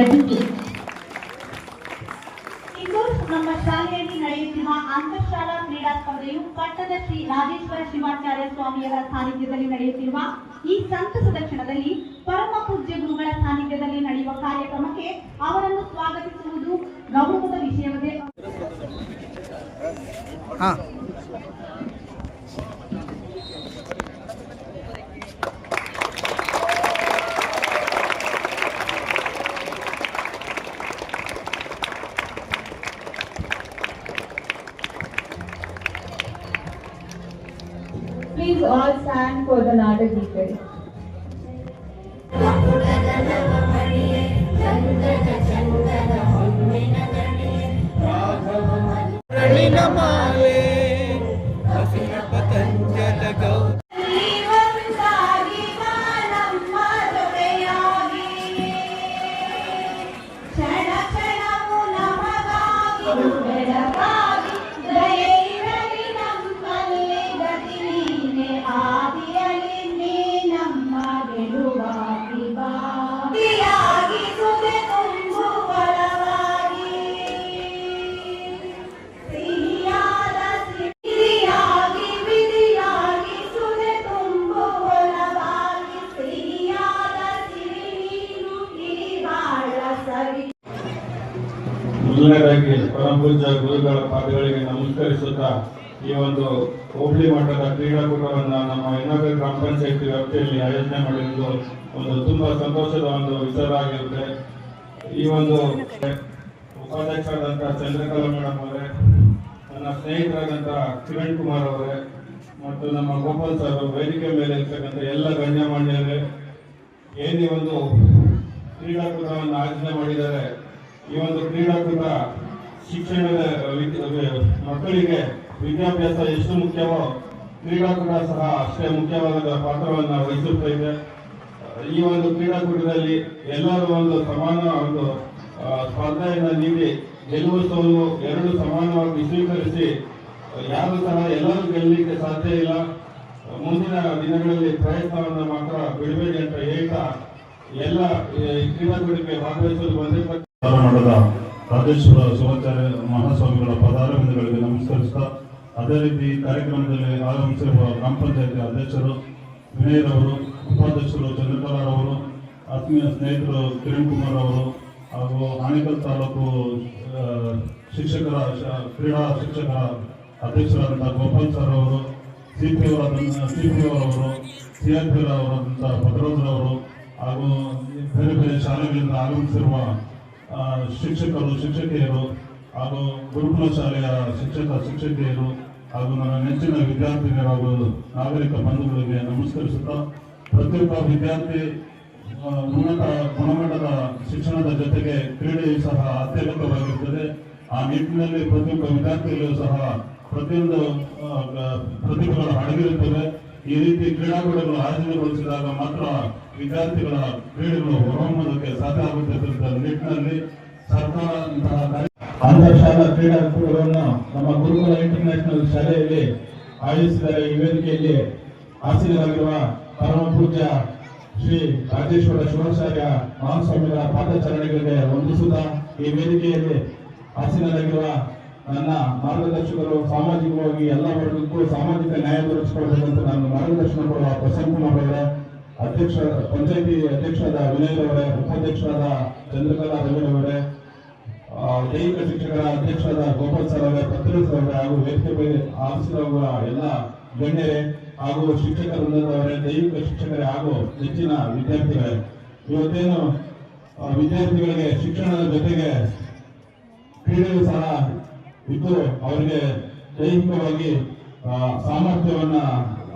ಗಡಿಗೆ ಇಂದು ನಮ್ಮ ಶಾಲೆಯಲ್ಲಿ ನಡೆಯುತ್ತಿರುವ ಅಂತರ್ಶಾಲಾ ಕ್ರೀಡಾ ಸ್ಪರ್ಧೆಯು ಪಟ್ಟದ ಶ್ರೀ ರಾಜೇಶ್ವರ ಶಿವಾಚಾರ್ಯ ಸ್ವಾಮಿಯವರ ಸಾನ್ನಿಧ್ಯದಲ್ಲಿ ನಡೆಯುತ್ತಿರುವ ಈ ಸಂತಸದ ಕ್ಷಣದಲ್ಲಿ ಪರಮ ಪೂಜ್ಯ ಗುರುಗಳ ಸಾನ್ನಿಧ್ಯದಲ್ಲಿ ನಡೆಯುವ ಕಾರ್ಯಕ್ರಮಕ್ಕೆ ಅವರನ್ನು ಸ್ವಾಗತಿಸುವುದು ಗೌರವದ ವಿಷಯವೇ. Please all stand for the Nada Geetai. Chandraka చంద్ర ಮೊದಲನೇದಾಗಿ ಪರಮಪೂಜ್ಯ ಗುರುಗಳ ಪಾದಗಳಿಗೆ ನಮಸ್ಕರಿಸುತ್ತಾ ಈ ಒಂದು ಹೋಬಳಿ ಮಟ್ಟದ ಕ್ರೀಡಾಕೂಟವನ್ನು ನಮ್ಮ ಇನ್ನೊಬ್ಬ ಗ್ರಾಮ ಪಂಚಾಯತಿ ವ್ಯಾಪ್ತಿಯಲ್ಲಿ ಆಯೋಜನೆ ಮಾಡಿರುವುದು ಒಂದು ತುಂಬಾ ಸಂತೋಷದ ಒಂದು ವಿಚಾರ ಆಗಿರುತ್ತೆ. ಈ ಒಂದು ಉಪಾಧ್ಯಕ್ಷರಾದಂತಹ ಚಂದ್ರಕಲಾ ಮೇಡಮ್ ಅವರೇ, ನನ್ನ ಸ್ನೇಹಿತರಾದಂಥ ಕಿರಣ್ ಕುಮಾರ್ ಅವರೇ, ಮತ್ತು ನಮ್ಮ ಗೋಪಾಲ್ ಸರ್ ವೇದಿಕೆ ಮೇಲೆ ಇರ್ತಕ್ಕಂಥ ಎಲ್ಲ ಗಣ್ಯಮಾನ್ಯರೇ, ಏನು ಒಂದು ಕ್ರೀಡಾಕೂಟವನ್ನು ಆಯೋಜನೆ ಮಾಡಿದ್ದಾರೆ ಈ ಒಂದು ಕ್ರೀಡಾಕೂಟ ಶಿಕ್ಷಣದ ಮಕ್ಕಳಿಗೆ ವಿದ್ಯಾಭ್ಯಾಸ ಎಷ್ಟು ಮುಖ್ಯವೋ, ಕ್ರೀಡಾಕೂಟ ಸಹ ಅಷ್ಟೇ ಮುಖ್ಯವಾದ ಪಾತ್ರವನ್ನು ವಹಿಸುತ್ತಾ ಇದೆ. ಈ ಒಂದು ಕ್ರೀಡಾಕೂಟದಲ್ಲಿ ಎಲ್ಲರೂ ಒಂದು ಸಮಾನ ಒಂದು ಸ್ಪರ್ಧೆಯನ್ನು ನೀಡಿ ಗೆಲುವು ಸೋಲು ಎರಡು ಸಮಾನವಾಗಿ ಸ್ವೀಕರಿಸಿ, ಯಾರು ಸಹ ಎಲ್ಲರೂ ಗೆಲ್ಲಲಿಕ್ಕೆ ಸಾಧ್ಯ ಇಲ್ಲ. ಮುಂದಿನ ದಿನಗಳಲ್ಲಿ ಪ್ರಯತ್ನವನ್ನು ಮಾತ್ರ ಬಿಡಬೇಡಿ ಅಂತ ಹೇಳ್ತಾ ಎಲ್ಲ ಕ್ರೀಡಾಕೂಟಕ್ಕೆ ಭಾಗವಹಿಸಲು ಬಂದಿರ್ತಕ್ಕ ಮಠದ ರಾಜೇಶ್ವರ ಶಿವಾಚಾರ್ಯ ಮಹಾಸ್ವಾಮಿಗಳ ಪದಾರವಿಂದಗಳಿಗೆ ನಮಸ್ಕರಿಸ್ತಾ, ಅದೇ ರೀತಿ ಕಾರ್ಯಕ್ರಮದಲ್ಲಿ ಆಗಮಿಸಿರುವ ಗ್ರಾಮ ಪಂಚಾಯತಿ ಅಧ್ಯಕ್ಷರು ವಿನಯರವರು ಉಪಾಧ್ಯಕ್ಷರು ಚಂದ್ರಕಲಾರವರು ಆತ್ಮೀಯ ಸ್ನೇಹಿತರು ಕಿರಣ್ ಕುಮಾರ್ ಅವರು ಹಾಗೂ ಆನೇಕಲ್ ತಾಲೂಕು ಶಿಕ್ಷಕರ ಕ್ರೀಡಾ ಶಿಕ್ಷಕರ ಅಧ್ಯಕ್ಷರಾದಂಥ ಗೋಪಾಲ್ ಸರ್ ಅವರು ಸಿ ಪಿ ಸಿ ಪಿ ಅವರು ಸಿ ಆರ್ ಪಿ ಅವರಾದಂಥ ಭದ್ರೋದ್ರವರು ಹಾಗೂ ಬೇರೆ ಬೇರೆ ಶಾಲೆಗಳಿಂದ ಆಗಮಿಸಿರುವ ಶಿಕ್ಷಕರು, ಶಿಕ್ಷಕಿಯರು ಹಾಗೂ ಗುರುಕುಲ ಶಾಲೆಯ ಶಿಕ್ಷಕ, ಶಿಕ್ಷಕಿಯರು ಹಾಗೂ ನನ್ನ ನೆಚ್ಚಿನ ವಿದ್ಯಾರ್ಥಿನಿಯರು ಹಾಗೂ ನಾಗರಿಕ ಬಂಧುಗಳಿಗೆ ನಮಸ್ಕರಿಸುತ್ತಾ, ಪ್ರತಿಯೊಬ್ಬ ವಿದ್ಯಾರ್ಥಿ ಉನ್ನತ ಗುಣಮಟ್ಟದ ಶಿಕ್ಷಣದ ಜೊತೆಗೆ ಕ್ರೀಡೆಯು ಸಹ ಅತ್ಯಗತ್ಯವಾಗಿರುತ್ತದೆ. ಆ ನಿಟ್ಟಿನಲ್ಲಿ ಪ್ರತಿಯೊಬ್ಬ ವಿದ್ಯಾರ್ಥಿಗಳು ಸಹ ಪ್ರತಿಯೊಂದು ಪ್ರತಿಭೆಗಳು ಅಡಗಿರುತ್ತವೆ ಈ ರೀತಿ ಕ್ರೀಡಾಕೂಟಗಳು ಆಯೋಜನೆಗೊಳಿಸಿದಾಗ ಮಾತ್ರ ವಿದ್ಯಾರ್ಥಿಗಳ ಕ್ರೀಡೆಗಳು ಹೊರಹೊಮ್ಮೋದಕ್ಕೆ ಸಾಧ್ಯ ಆಗುತ್ತೆ ನಿಟ್ಟಿನಲ್ಲಿ ಸರ್ಕಾರ ಇಂತಹ ಕ್ರೀಡಾಕೂಟಗಳನ್ನು ನಮ್ಮ ಗುರುಕುಲ ಇಂಟರ್ನ್ಯಾಷನಲ್ ಶಾಲೆಯಲ್ಲಿ ಆಯೋಜಿಸಿದ್ದಾರೆ. ಈ ವೇದಿಕೆಯಲ್ಲಿ ಆಸೀನರಾಗಿರುವ ಪರಮ ಪೂಜ್ಯ ಶ್ರೀ ರಾಜೇಶ್ವರ ಶಿವಾಚಾರ್ಯ ಮಹಾಸ್ವಾಮಿಗಳ ಪಾದಚರಣೆಗಳಿಗೆ ವಂದಿಸುತ್ತಾ ಈ ವೇದಿಕೆಯಲ್ಲಿ ಆಸೀನರಾಗಿರುವ ನನ್ನ ಮಾರ್ಗದರ್ಶಕರು ಸಾಮಾಜಿಕವಾಗಿ ಎಲ್ಲ ವರ್ಗಕ್ಕೂ ಸಾಮಾಜಿಕ ನ್ಯಾಯ ದೊರಕಿಸಿಕೊಳ್ಬೇಕಂತ ನಾನು ಮಾರ್ಗದರ್ಶನ ಕೊಡುವ ಪ್ರಸನ್ನ ಕುಮಾರ್ ಅಧ್ಯಕ್ಷ, ಪಂಚಾಯತಿ ಅಧ್ಯಕ್ಷರಾದ ವಿನಯ್ ಅವರೇ ಉಪಾಧ್ಯಕ್ಷರಾದ ಚಂದ್ರಕಲಾ ರವಿರವರೇ ಅವರೇ ದೈಹಿಕ ಶಿಕ್ಷಕರ ಅಧ್ಯಕ್ಷರಾದ ಗೋಪಾಲ್ ಸರ್ ಅವರೇ ಪತ್ರ ಸರ್ ಅವರೇ ಹಾಗೂ ವೇದಿಕೆ ಮೇಲೆ ಆಫೀಸರ್ ಎಲ್ಲ ಗಣ್ಯರೇ ಹಾಗೂ ಶಿಕ್ಷಕ ವೃಂದದವರೇ, ದೈಹಿಕ ಶಿಕ್ಷಕರೇ ಹಾಗೂ ಹೆಚ್ಚಿನ ವಿದ್ಯಾರ್ಥಿಗಳೇ. ಇವತ್ತೇನು ವಿದ್ಯಾರ್ಥಿಗಳಿಗೆ ಶಿಕ್ಷಣದ ಜೊತೆಗೆ ಕ್ರೀಡೆಯೂ ಸಹ ಇದ್ದು ಅವರಿಗೆ ದೈಹಿಕವಾಗಿ ಸಾಮರ್ಥ್ಯವನ್ನ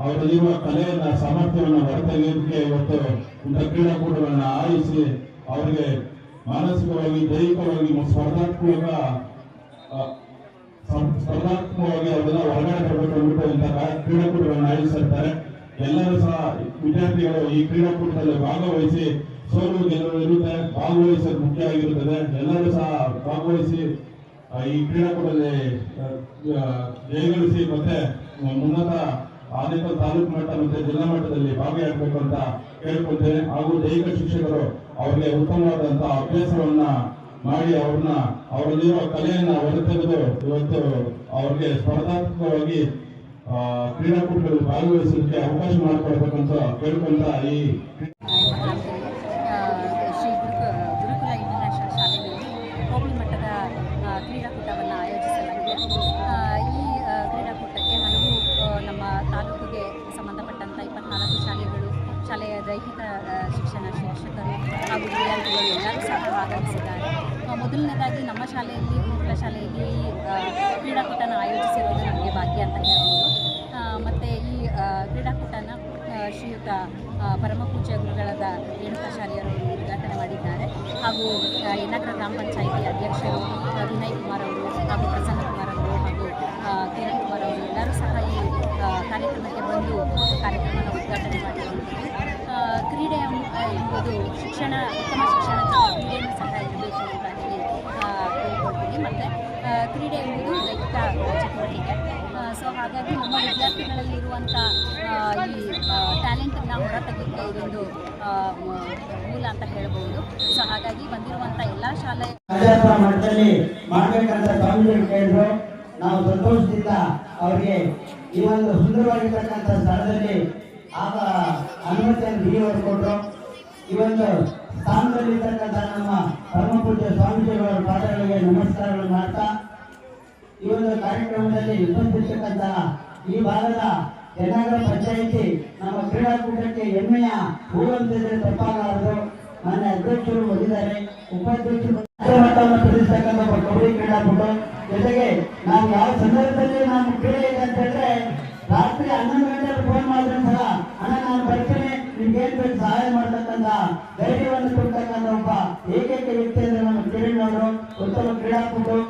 ಅವರಲ್ಲಿರುವ ಕಲೆಯನ್ನ, ಸಾಮರ್ಥ್ಯವನ್ನ ಹೊರತೆಗೆಯೋದಕ್ಕೆ ಇವತ್ತು ಇಂಥ ಕ್ರೀಡಾಕೂಟಗಳನ್ನ ಆಯೋಜಿಸಿ ಅವರಿಗೆ ಮಾನಸಿಕವಾಗಿ, ದೈಹಿಕವಾಗಿ ಸ್ಪರ್ಧಾತ್ಮಕ ಸ್ಪರ್ಧಾತ್ಮಕವಾಗಿ ಅವರೆಲ್ಲ ಹೊರಗಡೆ ಬರಬೇಕು ಅಂದ್ಬಿಟ್ಟು ಇಂಥ ಕ್ರೀಡಾಕೂಟಗಳನ್ನ ಆಯೋಜಿಸಿರ್ತಾರೆ ಎಲ್ಲರೂ ಸಹ ವಿದ್ಯಾರ್ಥಿಗಳು ಈ ಕ್ರೀಡಾಕೂಟದಲ್ಲಿ ಭಾಗವಹಿಸಿ, ಸೋಲು ಗೆಲುವು ಇರುತ್ತೆ ಭಾಗವಹಿಸೋದು ಮುಖ್ಯ ಆಗಿರುತ್ತದೆ. ಎಲ್ಲರೂ ಸಹ ಭಾಗವಹಿಸಿ ಈ ಕ್ರೀಡಾಕೂಟದಲ್ಲಿ ಜಯಗಳಿಸಿ ಮತ್ತೆ ಉನ್ನತ ಆನೇಕಲ್ ತಾಲೂಕು ಮಟ್ಟ ಮತ್ತೆ ಜಿಲ್ಲಾ ಮಟ್ಟದಲ್ಲಿ ಭಾಗಿಯಾಗಬೇಕು ಅಂತ ಕೇಳ್ಕೊಳ್ತೇನೆ. ಹಾಗೂ ದೈಹಿಕ ಶಿಕ್ಷಕರು ಅವರಿಗೆ ಉತ್ತಮವಾದಂತಹ ಅಭ್ಯಾಸವನ್ನ ಮಾಡಿ ಅವ್ರನ್ನ, ಅವರಲ್ಲಿರುವ ಕಲೆಯನ್ನ ಹೊರತೆಗೆದು ಇವತ್ತು ಅವ್ರಿಗೆ ಸ್ಪರ್ಧಾತ್ಮಕವಾಗಿ ಕ್ರೀಡಾಕೂಟದಲ್ಲಿ ಭಾಗವಹಿಸೋದಕ್ಕೆ ಅವಕಾಶ ಮಾಡಿಕೊಡ್ಬೇಕಂತ ಕೇಳ್ಕೊಂತ ಈ ಎಲ್ಲರೂ ಸಹ ಭಾಗವಹಿಸಿದ್ದಾರೆ. ಆ, ಮೊದಲನೇದಾಗಿ ನಮ್ಮ ಶಾಲೆಯಲ್ಲಿ ಗುರುಕುಲ ಶಾಲೆಯಲ್ಲಿ ಕ್ರೀಡಾಕೂಟನ ಆಯೋಜಿಸಿರುವುದು ನಮಗೆ ಭಾಗ್ಯ ಅಂತ ಹೇಳ್ಬೋದು. ಮತ್ತು ಈ ಕ್ರೀಡಾಕೂಟನ ಶ್ರೀಯುತ ಪರಮಪೂಜ್ಯ ಪರಮ ರೇಣುಕಾ ಗುರುಗಳಾದ ರೇಣುಕಾಚಾರ್ಯರು ಉದ್ಘಾಟನೆ ಮಾಡಿದ್ದಾರೆ. ಹಾಗೂ ಯನಗರ ಗ್ರಾಮ ಪಂಚಾಯಿತಿ ಅಧ್ಯಕ್ಷರು ವಿನಯ್ ಕುಮಾರ್ ಅವರು ಹಾಗೂ ಪ್ರಸನ್ನ ಕುಮಾರ್ ಅವರು ಹಾಗೂ ಕಿರಣ್ ಕುಮಾರ್ ಅವರು ಎಲ್ಲರೂ ಸಹ ಈ ಕಾರ್ಯಕ್ರಮಕ್ಕೆ ಬಂದು ಕಾರ್ಯಕ್ರಮವನ್ನು ಉದ್ಘಾಟನೆ ಮಾಡಿರುವಂಥದ್ದು ಆ, ಕ್ರೀಡೆ ಎಂಬ- ಎಂಬುದು ಶಿಕ್ಷಣ ಉತ್ತಮ ಶಿಕ್ಷಣಕ್ಕೆ ಕ್ರೀಡೆಯನ್ನು ಸಹ ಇರಬೇಕು ಅಂತ ಹೇಳಿ ಕೇಳ್ಕೊಳ್ತೀನಿ. ಮತ್ತು ಕ್ರೀಡೆ ಎಂಬುದು ದೈಹಿಕ ಚಟುವಟಿಕೆ. ಸೊ ಹಾಗಾಗಿ ನಮ್ಮ ವಿದ್ಯಾರ್ಥಿಗಳಲ್ಲಿ ಇರುವಂಥ ಈ ಟ್ಯಾಲೆಂಟನ್ನು ಹೊರತೆಗೆಕ್ಕೆ ಇದೊಂದು ಆ, ಮ- ಮೂಲ ಅಂತ ಹೇಳ್ಬೋದು. ಸೊ ಹಾಗಾಗಿ ಬಂದಿರುವಂಥ ಎಲ್ಲ ಶಾಲೆ ಮಟ್ಟದಲ್ಲಿ ಮಾಡ್ಬೇಕಂತ ನಾವು ಸಂತೋಷದಿಂದ ಅವರಿಗೆ ಈ ಒಂದು ಸುಂದರವಾಗಿರ್ತಕ್ಕಂಥ ಸ್ಥಳದಲ್ಲಿ ಆಗ ಅನುಮತಿಯನ್ನು ಬಿಡಿಯವರು ಕೊಟ್ಟರು ಈ ಸ್ಥಾನದಲ್ಲಿ ಸ್ಥಾನದಲ್ಲಿರ್ತಕ್ಕಂಥ ನಮ್ಮ ಪರಮಪೂಜ್ಯ ಸ್ವಾಮೀಜಿಗಳ ಪಾದಗಳಿಗೆ ನಮಸ್ಕಾರಗಳು ಮಾಡ್ತಾ, ಈ ಒಂದು ಕಾರ್ಯಕ್ರಮದಲ್ಲಿ ಉಪಸ್ಥಿತಕ್ಕಂತಹ ಈ ಭಾಗದ ಯನ್ನಾಗರ ಪಂಚಾಯಿತಿ, ನಮ್ಮ ಕ್ರೀಡಾಕೂಟಕ್ಕೆ ಹೆಮ್ಮೆಯ ಹೂವಂತಿದ್ರೆ ತಪ್ಪಾಗಲಾರದು. ನನ್ನ ಅಧ್ಯಕ್ಷರು ಬಂದಿದ್ದಾರೆ, ಉಪಾಧ್ಯಕ್ಷರು ಒಬ್ಬ ಕಬಡ್ಡಿ ಕ್ರೀಡಾಕೂಟ ಜೊತೆಗೆ ನಾವು ಯಾವ ಸಂದರ್ಭದಲ್ಲಿ ನಾವು ಕ್ರೀಡೆ ಅಂತ ಹೇಳಿದ್ರೆ ರಾತ್ರಿ ಹನ್ನೊಂದು ಗಂಟೆಗೆ ಫೋನ್ ಮಾಡಿದ್ರೆ ಸಹ, ಅಣ್ಣ, ನಾನು ಬರ್ತೀನಿ. ನಿಮ್ಗೆ ಏನ್ ಬೇಕು ಸಹಾಯ ಮಾಡ್ತಕ್ಕಂತ ಧೈರ್ಯವನ್ನು ಕೊಡ್ತಕ್ಕಂಥ ಒಬ್ಬ ಏಕೈಕ ವ್ಯಕ್ತಿ ಅಂದ್ರೆ ನಮ್ಮ ಕಿರಣ್ ಅವರು. ಉತ್ತಮ ಪಂಚಾಯತ್